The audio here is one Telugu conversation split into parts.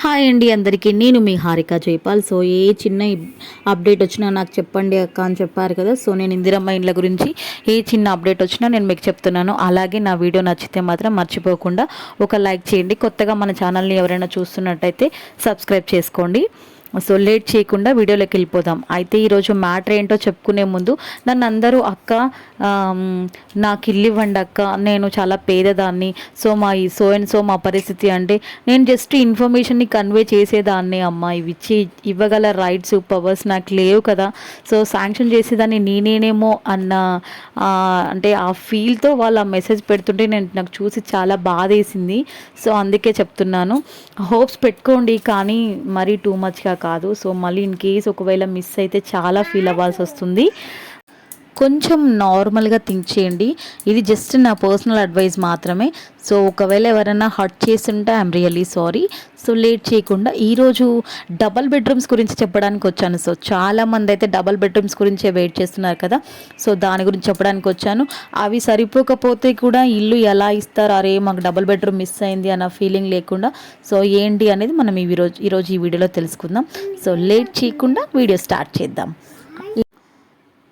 హాయ్ అండి అందరికీ. నేను మీ హారిక జైపాల్. సో ఏ చిన్న అప్డేట్ వచ్చినా నాకు చెప్పండి అక్క అని చెప్పారు కదా. సో నేను ఇందిరమ్మ ఇండ్ల గురించి ఏ చిన్న అప్డేట్ వచ్చినా నేను మీకు చెప్తున్నాను. అలాగే నా వీడియో నచ్చితే మాత్రం మర్చిపోకుండా ఒక లైక్ చేయండి. కొత్తగా మన ఛానల్ని ఎవరైనా చూస్తున్నట్టయితే సబ్స్క్రైబ్ చేసుకోండి. సో లేట్ చేయకుండా వీడియోలోకి వెళ్ళిపోదాం. అయితే ఈరోజు మ్యాటర్ ఏంటో చెప్పుకునే ముందు నన్ను అందరూ అక్క నాకు ఇల్లు ఇవ్వండి అక్క నేను చాలా పేదదాన్ని సో మా ఈ సో అండ్ సో మా పరిస్థితి అంటే నేను జస్ట్ ఇన్ఫర్మేషన్ని కన్వే చేసేదాన్ని అమ్మ ఇవి ఇచ్చి ఇవ్వగల రైట్స్ పవర్స్ నాకు లేవు కదా. సో శాంక్షన్ చేసేదాన్ని నేనేనేమో అన్న అంటే ఆ ఫీల్తో వాళ్ళు ఆ మెసేజ్ పెడుతుంటే నేను నాకు చూసి చాలా బాధ వేసింది సో అందుకే చెప్తున్నాను. హోప్స్ పెట్టుకోండి కానీ మరీ టూ మచ్గా కాదు కాదు. సో మళ్ళీ ఇన్ కేస్ ఒకవేళ మిస్ అయితే చాలా ఫీల్ అవ్వాల్సి వస్తుంది. కొంచెం నార్మల్గా థింక్ చేయండి. ఇది జస్ట్ నా పర్సనల్ అడ్వైస్ మాత్రమే. సో ఒకవేళ ఎవరైనా హర్ట్ చేస్తుంటే I'm really sorry. So late చేయకుండా ఈరోజు డబల్ బెడ్రూమ్స్ గురించి చెప్పడానికి వచ్చాను. సో చాలామంది అయితే డబల్ బెడ్రూమ్స్ గురించే వెయిట్ చేస్తున్నారు కదా. సో దాని గురించి చెప్పడానికి వచ్చాను. అవి సరిపోకపోతే కూడా ఇల్లు ఎలా ఇస్తారు? అరే మాకు డబల్ బెడ్రూమ్ మిస్ అయింది అన్న ఫీలింగ్ లేకుండా. సో ఏంటి అనేది మనం ఈ రోజు ఈరోజు ఈ వీడియోలో తెలుసుకుందాం. సో లేట్ చేయకుండా వీడియో స్టార్ట్ చేద్దాం.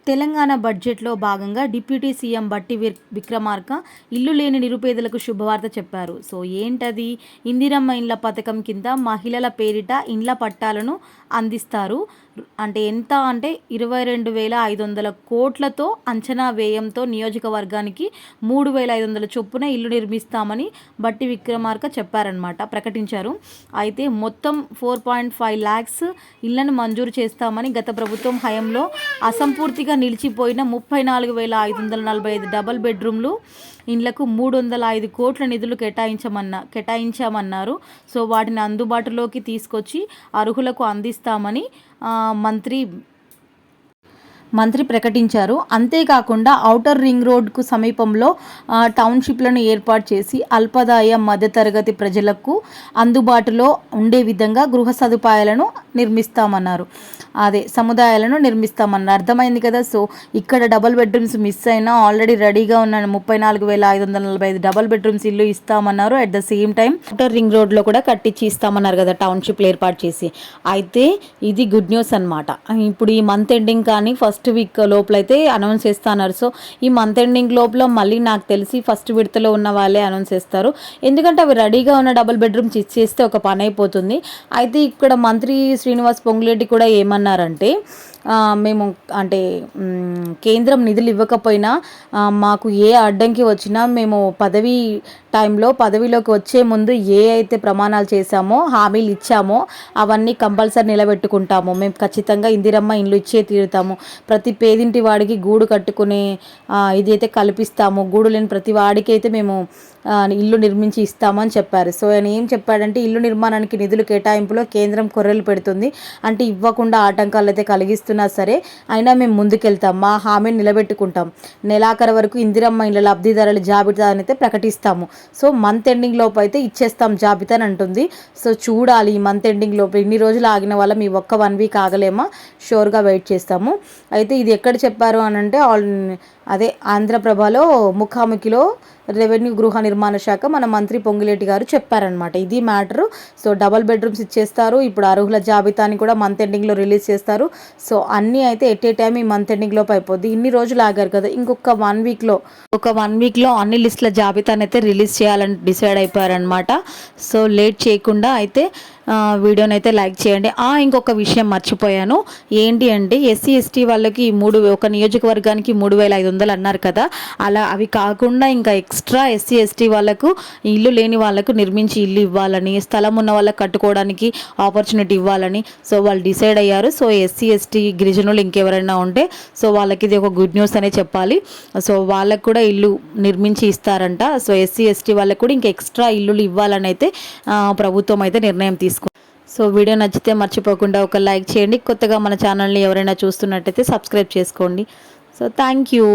తెలంగాణ బడ్జెట్లో భాగంగా డిప్యూటీ సీఎం బట్టి విర్- విక్రమార్క ఇల్లు లేని నిరుపేదలకు శుభవార్త చెప్పారు. సో ఏంటది? ఇందిరమ్మ ఇండ్ల పథకం కింద మహిళల పేరిట ఇండ్ల పట్టాలను అందిస్తారు. అంటే ఎంత అంటే ఇరవై రెండు వేల ఐదు వందల కోట్లతో అంచనా వ్యయంతో నియోజకవర్గానికి మూడు వేల ఐదు వందల చొప్పున ఇల్లు నిర్మిస్తామని బట్టి విక్రమార్క చెప్పారనమాట ప్రకటించారు. అయితే మొత్తం ఫోర్ పాయింట్ ఫైవ్ ల్యాక్స్ ఇళ్ళను మంజూరు చేస్తామని గత ప్రభుత్వం హయంలో అసంపూర్తిగా నిలిచిపోయిన ముప్పై నాలుగు వేల ఐదు వందల నలభై ఐదు డబల్ బెడ్రూమ్లు ఇండ్లకు మూడు వందల ఐదు కోట్ల నిధులు కేటాయించమన్న కేటాయించామన్నారు. సో వాటిని అందుబాటులోకి తీసుకొచ్చి అర్హులకు అందిస్తామని మంత్రి మంత్రి ప్రకటించారు. అంతేకాకుండా ఔటర్ రింగ్ రోడ్కు సమీపంలో టౌన్షిప్లను ఏర్పాటు చేసి అల్పదాయ మధ్యతరగతి ప్రజలకు అందుబాటులో ఉండే విధంగా గృహ సదుపాయాలను నిర్మిస్తామన్నారు. అదే సముదాయాలను నిర్మిస్తామన్నారు. అర్థమైంది కదా? సో ఇక్కడ డబల్ బెడ్రూమ్స్ మిస్ అయినా ఆల్రెడీ రెడీగా ఉన్న ముప్పై నాలుగు వేల ఐదు వందల నలభై ఐదు డబల్ బెడ్రూమ్స్ ఇల్లు ఇస్తామన్నారు. At the same time outer ring రోడ్లో కూడా కట్టించి ఇస్తామన్నారు కదా టౌన్షిప్లు ఏర్పాటు చేసి. అయితే ఇది గుడ్ న్యూస్ అనమాట ఇప్పుడు ఈ మంత్ ఎండింగ్ కానీ ఫస్ట్ వీక్ లోపల అయితే అనౌన్స్ చేస్తున్నారు. సో ఈ మంత్ ఎండింగ్ లోపల మళ్ళీ నాకు తెలిసి ఫస్ట్ విడతలో ఉన్న వాళ్ళే అనౌన్స్ చేస్తారు. ఎందుకంటే అవి రెడీగా ఉన్న డబుల్ బెడ్రూమ్స్ ఇచ్చేస్తే ఒక పని అయిపోతుంది. అయితే ఇక్కడ మంత్రి శ్రీనివాస్ పొంగులేటి కూడా ఏమన్నారంటే మేము అంటే కేంద్రం నిధులు ఇవ్వకపోయినా మాకు ఏ అడ్డంకి వచ్చినా మేము పదవి టైంలో పదవిలోకి వచ్చే ముందు ఏ అయితే ప్రమాణాలు చేశామో హామీలు ఇచ్చామో అవన్నీ కంపల్సరీ నిలబెట్టుకుంటాము. మేము ఖచ్చితంగా ఇందిరమ్మ ఇండ్లు ఇచ్చే తీరుతాము. ప్రతి పేదింటి వాడికి గూడు కట్టుకునే ఇది అయితే కల్పిస్తాము. గూడు లేని ప్రతి వాడికి అయితే మేము ఇల్లు నిర్మించి ఇస్తామని చెప్పారు. సో ఆయన ఏం చెప్పాడంటే ఇల్లు నిర్మాణానికి నిధులు కేటాయింపులో కేంద్రం కొర్రెలు పెడుతుంది. అంటే ఇవ్వకుండా ఆటంకాలు అయితే కలిగిస్తున్నా సరే అయినా మేము ముందుకెళ్తాం. మా హామీని నిలబెట్టుకుంటాం. నెలాఖరు వరకు ఇందిరమ్మ ఇళ్ళ లబ్ధిదారుల జాబితాని అయితే ప్రకటిస్తాము. సో మంత్ ఎండింగ్ లోపు అయితే ఇచ్చేస్తాం జాబితా అని అంటుంది. సో చూడాలి ఈ మంత్ ఎండింగ్ లోపు ఇన్ని రోజులు ఆగిన వాళ్ళం ఈ ఒక్క వన్ వీక్ ఆగలేమా? షూర్గా వెయిట్ చేస్తాము. అయితే ఇది ఎక్కడ చెప్పారు అని అంటే ఆల్ అదే ఆంధ్రప్రభలో ముఖాముఖిలో రెవెన్యూ గృహ నిర్మాణ శాఖ మన మంత్రి పొంగిలేటి గారు చెప్పారనమాట ఇది మ్యాటరు. సో డబల్ బెడ్రూమ్స్ ఇచ్చేస్తారు. ఇప్పుడు అర్హుల జాబితాని కూడా మంత్ ఎండింగ్లో రిలీజ్ చేస్తారు. సో అన్నీ అయితే ఎట్ ఏ టైం ఈ మంత్ ఎండింగ్లోపు అయిపోద్ది. ఇన్ని రోజులు ఆగారు కదా. ఇంకొక వన్ వీక్లో ఒక వన్ వీక్లో అన్ని లిస్టుల జాబితాని అయితే రిలీజ్ చేయాలని డిసైడ్ అయిపోయారనమాట సో లేట్ చేయకుండా అయితే వీడియోని అయితే లైక్ చేయండి. ఆ ఇంకొక విషయం మర్చిపోయాను. ఏంటి అంటే ఎస్సీ ఎస్టీ వాళ్ళకి మూడు ఒక నియోజకవర్గానికి మూడు వేల ఐదు వందలు అన్నారు కదా. అలా అవి కాకుండా ఇంకా ఎక్స్ట్రా ఎస్సీ ఎస్టీ వాళ్ళకు ఇల్లు లేని వాళ్ళకు నిర్మించి ఇల్లు ఇవ్వాలని స్థలం ఉన్న వాళ్ళకి కట్టుకోవడానికి ఆపర్చునిటీ ఇవ్వాలని సో వాళ్ళు డిసైడ్ అయ్యారు. సో ఎస్సీ ఎస్టీ గిరిజనులు ఇంకెవరైనా ఉంటే సో వాళ్ళకి ఇది ఒక గుడ్ న్యూస్ అనే చెప్పాలి. సో వాళ్ళకు కూడా ఇల్లు నిర్మించి ఇస్తారంట. సో ఎస్సీ ఎస్టీ వాళ్ళకి కూడా ఇంకా ఎక్స్ట్రా ఇల్లులు ఇవ్వాలని అయితే ప్రభుత్వం అయితే నిర్ణయం తీసుకుంది సో వీడియో నచ్చితే మర్చిపోకుండా ఒక లైక్ చేయండి. కొత్తగా మన ఛానల్ని ఎవరైనా చూస్తున్నట్టయితే సబ్స్క్రైబ్ చేసుకోండి. So thank you.